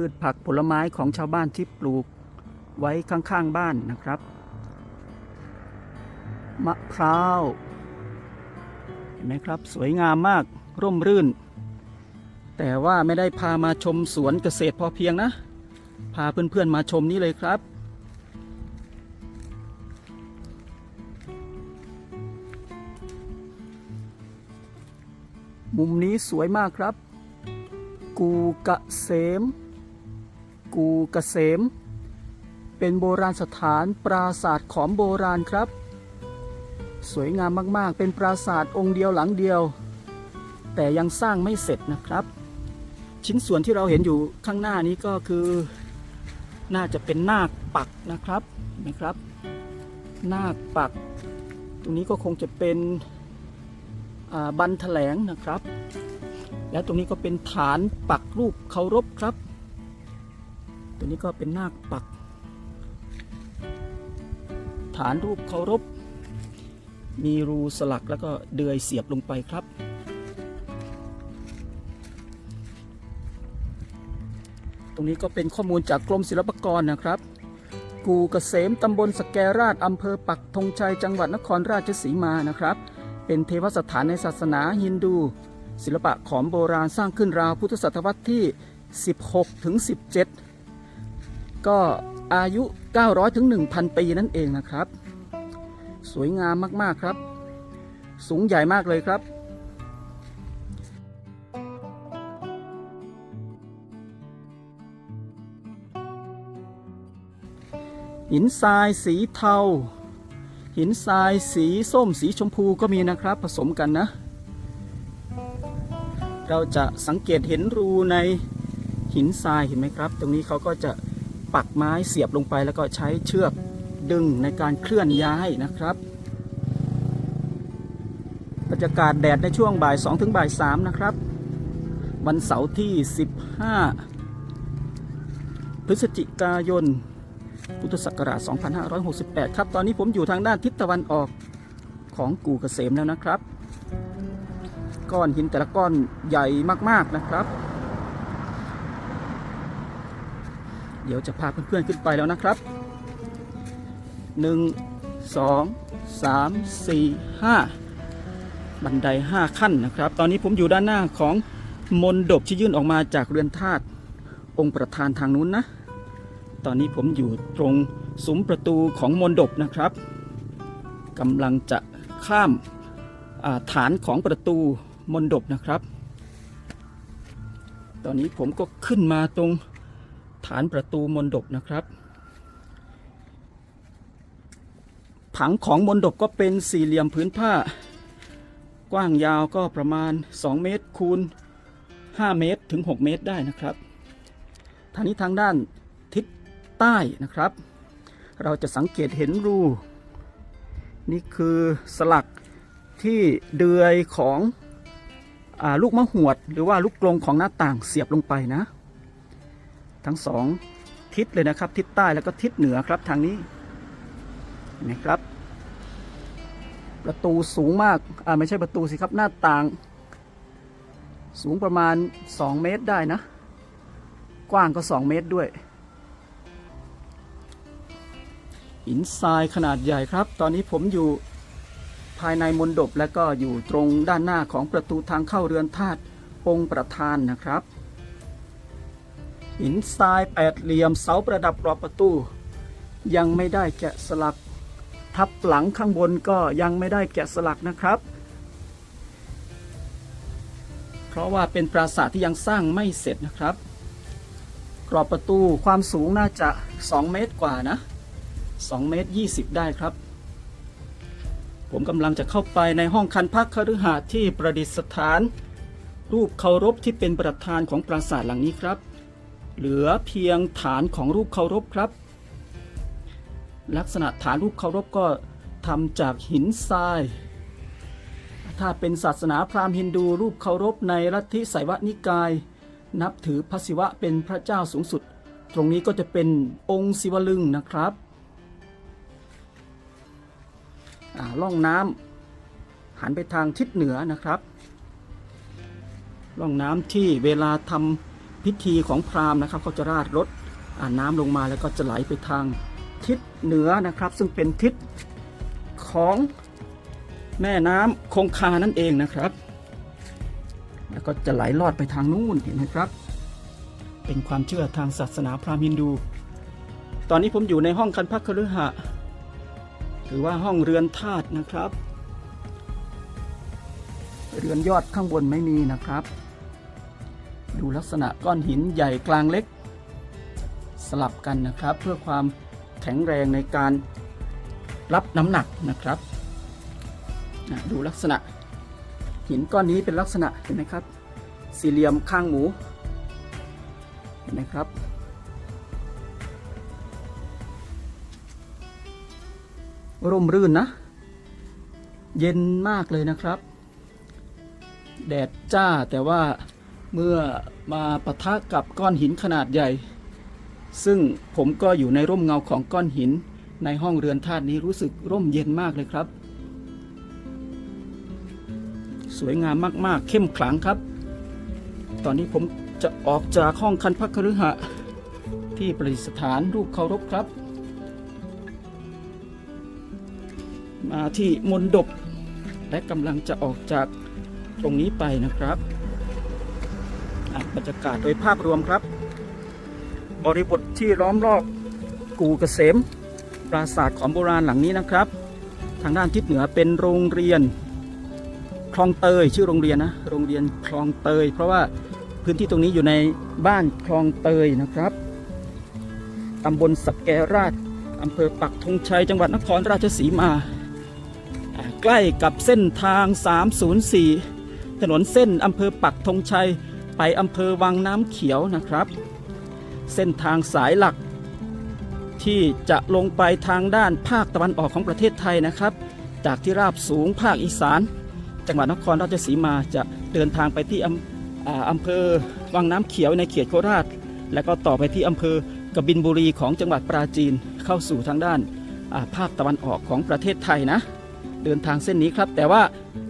พืชผักผลไม้ของชาวบ้านที่ปลูกไว้ข้างๆบ้านนะครับ มะพร้าว เห็นไหมครับ สวยงามมากร่มรื่น แต่ว่าไม่ได้พามาชมสวนเกษตรพอเพียงนะ พาเพื่อนๆมาชมนี่เลยครับมุมนี้สวยมากครับ กูกะเกษม กูกเกษม เป็นโบราณสถานปราสาทขอมโบราณครับ สวยงามมากๆ เป็นปราสาทองค์เดียวหลังเดียว แต่ยังสร้างไม่เสร็จนะครับ ชิ้นส่วนที่เราเห็นอยู่ข้างหน้านี้ก็คือ น่าจะเป็นนาคปักนะครับเห็นไหมครับ นาคปัก ตรงนี้ก็คงจะเป็นบันแถลงนะครับ และตรงนี้ก็เป็นฐานปักรูปเคารพครับ ตัวนี้ก็เป็นนาคปัก ฐานรูปเคารพ มีรูสลักแล้วก็เดือยเสียบลงไปครับ ตรงนี้ก็เป็นข้อมูลจากกรมศิลปากรนะครับ กูเกษมตำบลสแกราชอำเภอปักธงชัยจังหวัดนครราชสีมานะครับ เป็นเทวสถานในศาสนาฮินดู ศิลปะขอมโบราณสร้างขึ้นราวพุทธศตวรรษที่ 16ถึง17 ก็อายุ 900ถึง1,000 ปีนั่นเองนะครับ สวยงามมากๆครับ สูงใหญ่มากเลยครับหินทรายสีเทา หินทรายสีส้มสีชมพูก็มีนะครับ ผสมกันนะ เราจะสังเกตเห็นรูในหินทรายเห็นไหมครับ ตรงนี้เขาก็จะ ปักไม้เสียบลงไปแล้วก็ใช้เชือกดึงในการเคลื่อนย้ายนะครับบรรยากาศแดดในช่วงบ่าย2ถึงบ่าย3นะครับ วันเสาร์ที่ 15 พฤศจิกายน พุทธศักราช 2568 ครับ ตอนนี้ผมอยู่ทางด้านทิศตะวันออกของกู่เกษมแล้วนะครับ ก้อนหินแต่ละก้อนใหญ่มากๆนะครับ เดี๋ยวจะพาเพื่อนๆขึ้นไปแล้วนะครับ1 2 3 4 5บันได5ขั้นนะครับ ตอนนี้ผมอยู่ด้านหน้าของมนดบที่ยื่นออกมาจากเรือนธาตุองค์ประธานทางนู้นนะ ตอนนี้ผมอยู่ตรงซุ้มประตูของมนดบนะครับกำลังจะข้ามาฐานของประตูมนดบนะครับ ตอนนี้ผมก็ขึ้นมาตรง ฐานประตูมนดบนะครับ ผังของมนดบก็เป็นสี่เหลี่ยมพื้นผ้า กว้างยาวก็ประมาณ 2 เมตรคูณ 5 เมตรถึง 6 เมตรได้นะครับทางนี้ทางด้านทิศใต้นะครับ เราจะสังเกตเห็นรู นี่คือสลักที่เดือยของอลูกมะหวด หรือว่าลูกกลงของหน้าต่างเสียบลงไปนะ ทั้งสองทิศเลยนะครับ ทิศใต้แล้วก็ทิศเหนือครับทางนี้เห็นไหมครับ ประตูสูงมากอ่าไม่ใช่ประตูสิครับหน้าต่าง สูงประมาณ 2 เมตรได้นะ กว้างก็ 2 เมตรด้วยหินทรายขนาดใหญ่ครับ ตอนนี้ผมอยู่ภายในมณฑปและก็อยู่ตรงด้านหน้าของประตูทางเข้าเรือนธาตุองค์ประธานนะครับ หินทรายแปดเหลี่ยมเสาประดับรอบประตู ยังไม่ได้แกะสลัก ทับหลังข้างบนก็ยังไม่ได้แกะสลักนะครับ เพราะว่าเป็นปราสาทที่ยังสร้างไม่เสร็จนะครับ กรอบประตูความสูงน่าจะ 2 เมตรกว่านะ2เมตร20 ได้ครับ ผมกำลังจะเข้าไปในห้องคันพักคฤหาสน์ที่ประดิษฐาน รูปเคารพที่เป็นประธานของปราสาทหลังนี้ครับ เหลือเพียงฐานของรูปเคารพครับ ลักษณะฐานรูปเคารพก็ทำจากหินทราย ถ้าเป็นศาสนาพราหมณ์ฮินดูรูปเคารพในลัทธิไสยวนิกาย นับถือพระศิวะเป็นพระเจ้าสูงสุด ตรงนี้ก็จะเป็นองค์ศิวลึงนะครับอ่าล่องน้ำหันไปทางทิศเหนือนะครับ ล่องน้ำที่เวลาทำ พิธีของพราหมณ์นะครับเขาจะราดรถน้ำลงมาแล้วก็จะไหลไปทางทิศเหนือนะครับ ซึ่งเป็นทิศของแม่น้ำคงคานั่นเองนะครับ แล้วก็จะไหลลอดไปทางนู้นเห็นไหมครับ เป็นความเชื่อทางศาสนาพราหมณ์ฮินดู ตอนนี้ผมอยู่ในห้องคันพักคฤหะหรือว่าห้องเรือนธาตุนะครับ เรือนยอดข้างบนไม่มีนะครับ ดูลักษณะก้อนหินใหญ่กลางเล็ก สลับกันนะครับ เพื่อความแข็งแรงในการรับน้ำหนักนะครับดูลักษณะ หินก้อนนี้เป็นลักษณะเห็นไหมครับ สี่เหลี่ยมข้างหมูเห็นไหมครับร่มรื่นนะ เย็นมากเลยนะครับ แดดจ้าแต่ว่า เมื่อมาปะทะกับก้อนหินขนาดใหญ่ ซึ่งผมก็อยู่ในร่มเงาของก้อนหินในห้องเรือนธาตุนี้รู้สึกร่มเย็นมากเลยครับ สวยงามมากๆ เข้มขลังครับ ตอนนี้ผมจะออกจากห้องคันพักคฤหะที่ประดิษฐานรูปเคารพครับ มาที่มนดบและกำลังจะออกจากตรงนี้ไปนะครับ บรรยากาศโดยภาพรวมครับ บริบทที่ล้อมรอบกูเกษม ปราสาทของโบราณหลังนี้นะครับ ทางด้านทิศเหนือเป็นโรงเรียน คลองเตยชื่อโรงเรียนนะ โรงเรียนคลองเตย เพราะว่าพื้นที่ตรงนี้อยู่ในบ้านคลองเตยนะครับตำบลสักแกราชอำเภอปักธงชัยจังหวัดนครราชสีมาอ่าใกล้กับเส้นทาง 304 ถนนเส้นอำเภอปักธงชัย ไปอำเภอวังน้ำเขียวนะครับ เส้นทางสายหลัก ที่จะลงไปทางด้านภาคตะวันออกของประเทศไทยนะครับ จากที่ราบสูงภาคอีสาน จังหวัดนครราชสีมาจะเดินทางไปที่อำอำเภอวังน้ำเขียวในเขตโคราช แล้วก็ต่อไปที่อำเภอกบินบุรีของจังหวัดปราจีนเข้าสู่ทางด้านาภาคตะวันออกของประเทศไทยนะ เดินทางเส้นนี้ครับ แต่ว่า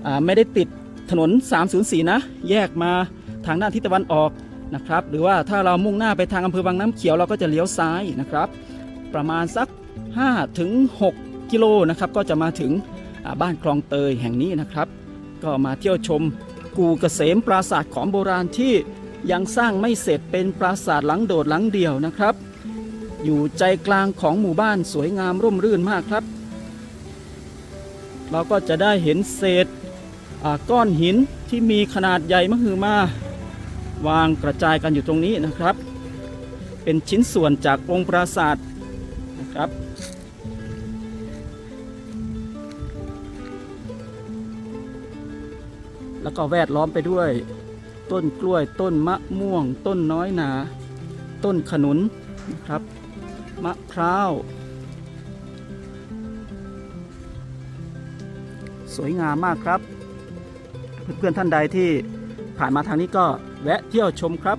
อ่าไม่ได้ติดถนน 304 นะ แยกมา ทางด้านทิศตะวันออกนะครับ หรือว่าถ้าเรามุ่งหน้าไปทางอำเภอวังน้ำเขียวเราก็จะเลี้ยวซ้ายนะครับ ประมาณสัก5ถึง6กิโลนะครับ ก็จะมาถึงบ้านคลองเตยแห่งนี้นะครับ ก็มาเที่ยวชมกูเกษมปราสาทของโบราณที่ยังสร้างไม่เสร็จเป็นปราสาทหลังโดดหลังเดียวนะครับ อยู่ใจกลางของหมู่บ้านสวยงามร่มรื่นมากครับ เราก็จะได้เห็นเศษก้อนหินที่มีขนาดใหญ่มหึมา วางกระจายกันอยู่ตรงนี้นะครับ เป็นชิ้นส่วนจากองค์ปราสาทนะครับแล้วก็แวดล้อมไปด้วย ต้นกล้วยต้นมะม่วง ต้นน้อยหนา ต้นขนุนนะครับ มะพร้าวสวยงามมากครับ เพื่อนๆท่านใดที่ ผ่านมาทางนี้ก็แวะเที่ยวชมครับ